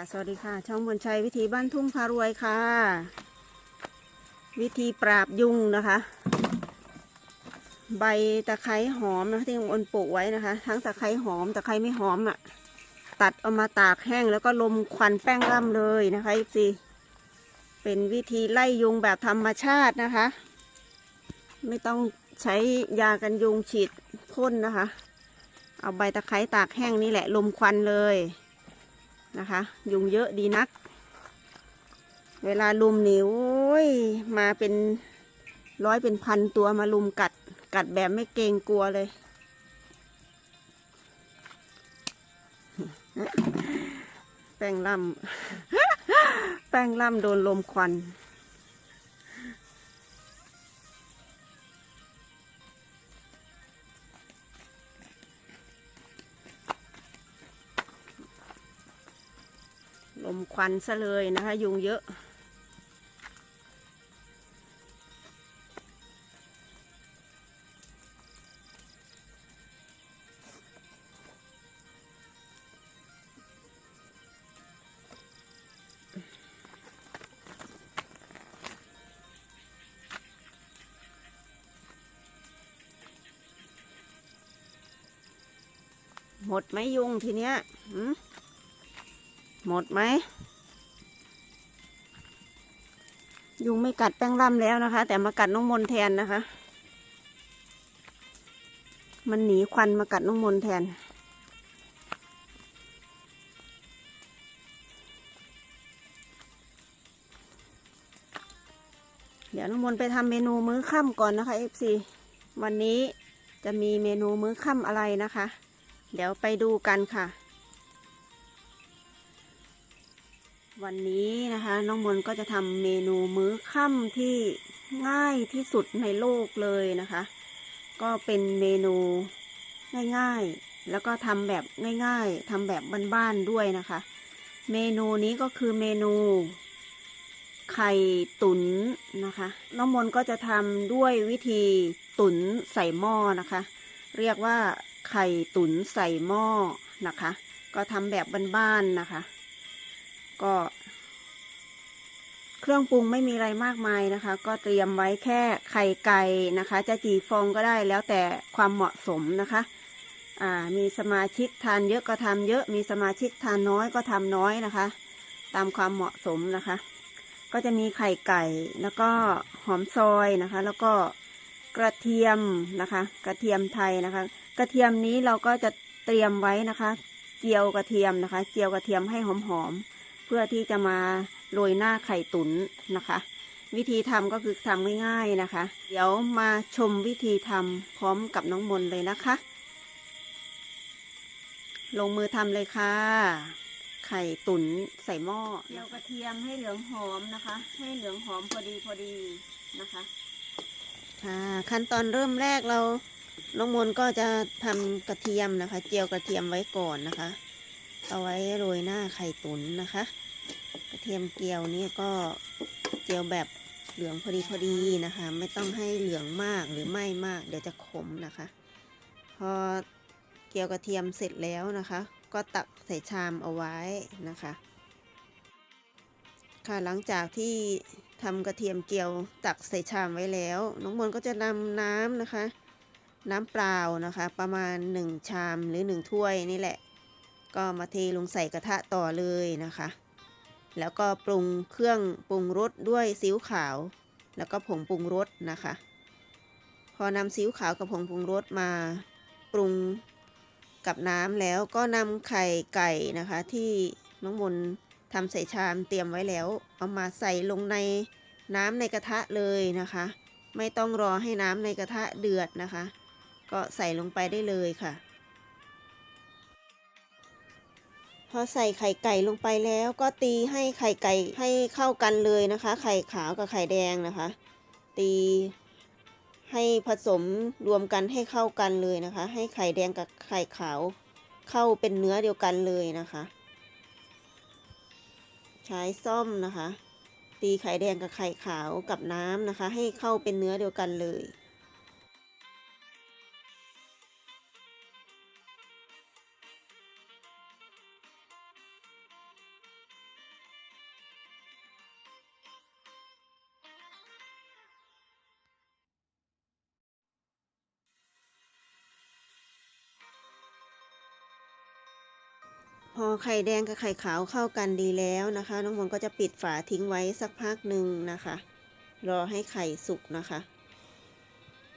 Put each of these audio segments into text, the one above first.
ค่ะสวัสดีค่ะ ช่องบนชัยวิธีบ้านทุ่งพารวยค่ะ วิธีปราบยุงนะคะ ใบตะไคร้หอมนะที่ลุงอนปลูกไว้นะคะ ทั้งตะไคร้หอมตะไคร้ไม่หอมอะ ตัดเอามาตากแห้งแล้วก็ลมควันแป้งร่ำเลยนะคะอีซีเป็นวิธีไล่ยุงแบบธรรมชาตินะคะ ไม่ต้องใช้ยากันยุงฉีดพ่นนะคะ เอาใบตะไคร้ตากแห้งนี่แหละลมควันเลย นะคะ ยุงเยอะดีนัก เวลาลุมหนิวมาเป็นร้อยเป็นพันตัวมาลุมกัด กัดแบบไม่เกรงกลัวเลย แป้งล่ำแป้งล่ำโดนลมควัน ลมควันซะเลยนะคะ ยุงเยอะหมดไหมยุงทีเนี้ยหืม หมดไหม ยุงไม่กัดแป้งล่ำแล้วนะคะ แต่มากัดน้องมนแทนนะคะ มันหนีควันมากัดน้องมนแทนเดี๋ยวน้องมนไปทำเมนูมื้อค่ำก่อนนะคะ FC วันนี้จะมีเมนูมื้อค่ำอะไรนะคะ เดี๋ยวไปดูกันค่ะ วันนี้นะคะน้องมนก็จะทำเมนูมื้อค่ำที่ง่ายที่สุดในโลกเลยนะคะ ก็เป็นเมนูง่ายๆ แล้วก็ทำแบบง่ายๆทำแบบบ้านๆด้วยนะคะ เมนูนี้ก็คือเมนู ไข่ตุ๋นนะคะ น้องมนก็จะทำด้วยวิธีตุ๋นใส่หม้อนะคะ เรียกว่าไข่ตุ๋นใส่หม้อนะคะ ก็ทำแบบบ้านๆนะคะ ก็ เครื่องปรุงไม่มีอะไรมากมายนะคะ ก็เตรียมไว้แค่ไข่ไก่นะคะ จะจีฟองก็ได้แล้วแต่ความเหมาะสมนะคะมีสมาชิกทานเยอะก็ทำเยอะ มีสมาชิกทานน้อยก็ทำน้อยนะคะ ตามความเหมาะสมนะคะ ก็จะมีไข่ไก่แล้วก็หอมซอยนะคะ แล้วก็กระเทียมนะคะ กระเทียมไทยนะคะ กระเทียมนี้เราก็จะเตรียมไว้นะคะ เจียวกระเทียมนะคะ เจียวกระเทียมให้หอมๆ เพื่อที่จะมาโรยหน้าไข่ตุ๋นนะคะ วิธีทำก็คือทำง่ายๆนะคะ เดี๋ยวมาชมวิธีทำพร้อมกับน้องมนเลยนะคะ ลงมือทำเลยค่ะ ไข่ตุ๋นใส่หม้อเจียวกระเทียมให้เหลืองหอมนะคะ ให้เหลืองหอมพอดีพอดีนะคะค่ะขั้นตอนเริ่มแรกเราน้องมนต์ก็จะทำกระเทียมนะคะ เจียวกระเทียมไว้ก่อนนะคะ เอาไว้โรยหน้าไข่ตุ๋นนะคะ กระเทียมเจียวนี่ก็เจียวแบบเหลืองพอดีพอดีนะคะ ไม่ต้องให้เหลืองมากหรือไหม้มาก เดี๋ยวจะขมนะคะ พอเจียวกระเทียมเสร็จแล้วนะคะ ก็ตักใส่ชามเอาไว้นะคะ ค่ะหลังจากที่ทำกระเทียมเจียวตักใส่ชามไว้แล้ว น้องมนก็จะนำน้ำนะคะ น้ำเปล่านะคะ ประมาณ 1 ชามหรือ 1 ถ้วยนี่แหละ ก็มาเทลงใส่กระทะต่อเลยนะคะ แล้วก็ปรุงเครื่องปรุงรสด้วยซีอิ๊วขาว แล้วก็ผงปรุงรสนะคะ พอนำซีอิ๊วขาวกับผงปรุงรสมาปรุงกับน้ำแล้วก็นำไข่ไก่นะคะที่น้องมนทำใส่ชามเตรียมไว้แล้ว เอามาใส่ลงในน้ำในกระทะเลยนะคะ ไม่ต้องรอให้น้ำในกระทะเดือดนะคะ ก็ใส่ลงไปได้เลยค่ะ พอใส่ไข่ไก่ลงไปแล้วก็ตีให้ไข่ไก่ให้เข้ากันเลยนะคะ ไข่ขาวกับไข่แดงนะคะ ตีให้ผสมรวมกันให้เข้ากันเลยนะคะ ให้ไข่แดงกับไข่ขาวเข้าเป็นเนื้อเดียวกันเลยนะคะ ใช้ซ่อมนะคะ ตีไข่แดงกับไข่ขาวกับน้ำนะคะ ให้เข้าเป็นเนื้อเดียวกันเลย พอไข่แดงกับไข่ขาวเข้ากันดีแล้วนะคะ น้องมนก็จะปิดฝาทิ้งไว้สักพักหนึ่งนะคะ รอให้ไข่สุกนะคะ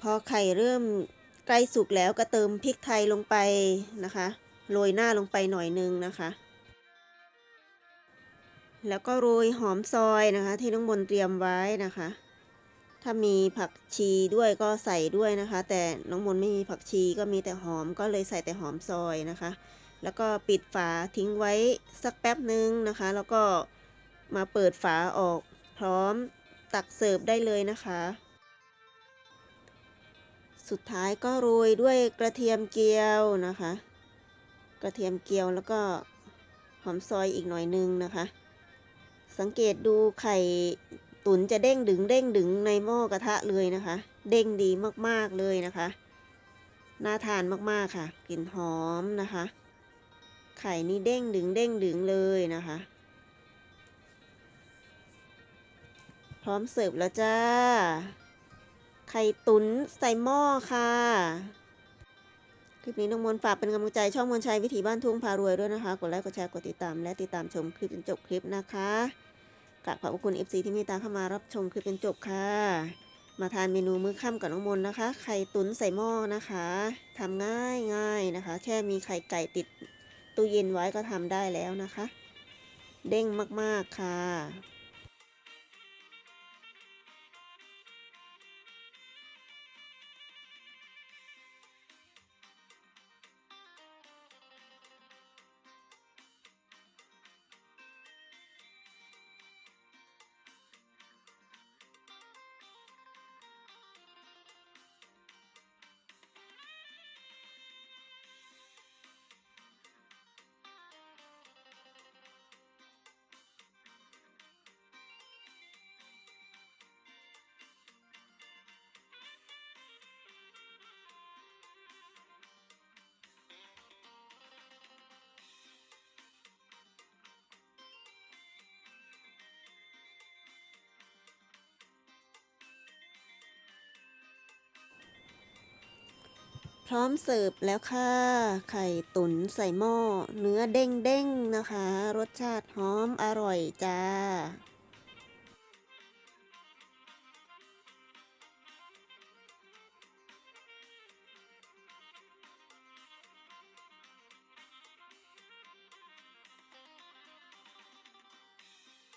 พอไข่เริ่มใกล้สุกแล้วก็เติมพริกไทยลงไปนะคะโรยหน้าลงไปหน่อยนึงนะคะ แล้วก็โรยหอมซอยนะคะ ที่น้องมนเตรียมไว้นะคะ ถ้ามีผักชีด้วยก็ใส่ด้วยนะคะ แต่น้องมนไม่มีผักชีก็มีแต่หอมก็เลยใส่แต่หอมซอยนะคะ แล้วก็ปิดฝาทิ้งไว้สักแป๊บหนึ่งนะคะ แล้วก็มาเปิดฝาออกพร้อมตักเสิร์ฟได้เลยนะคะ สุดท้ายก็โรยด้วยกระเทียมเจียวนะคะ กระเทียมเจียวแล้วก็หอมซอยอีกหน่อยนึงนะคะ สังเกตดูไข่ตุ๋นจะเด้งดึงเด้งดึงในหม้อกระทะเลยนะคะ เด้งดีมากๆเลยนะคะ น่าทานมากๆค่ะ กลิ่นหอมนะคะ ไข่นี่เด้งดึงเด้งดึงเลยนะคะ พร้อมเสิร์ฟแล้วจ้า ไข่ตุ๋นใส่หม้อค่ะ คลิปนี้น้องมนฝากเป็นกำลังใจช่องมนชัยวิถีบ้านทุ่งพารวยด้วยนะคะ กดไลค์กดแชร์กดติดตามและติดตามชมคลิปจนจบคลิปนะคะกราบขอบคุณ FC ที่มตตาเข้ามารับชมคลิปจนจบค่ะ มาทานเมนูมื้อค่ำกับน้องมนนะคะ ไข่ตุ๋นใส่หม้อนะคะทำง่ายง่ายนะคะ แค่มีไข่ไก่ติด ตู้เย็นไว้ก็ทำได้แล้วนะคะ เด้งมากๆค่ะ พร้อมเสิร์ฟแล้วค่ะ ไข่ตุ๋นใส่หม้อ เนื้อเด้งๆนะคะ รสชาติหอมอร่อยจ้า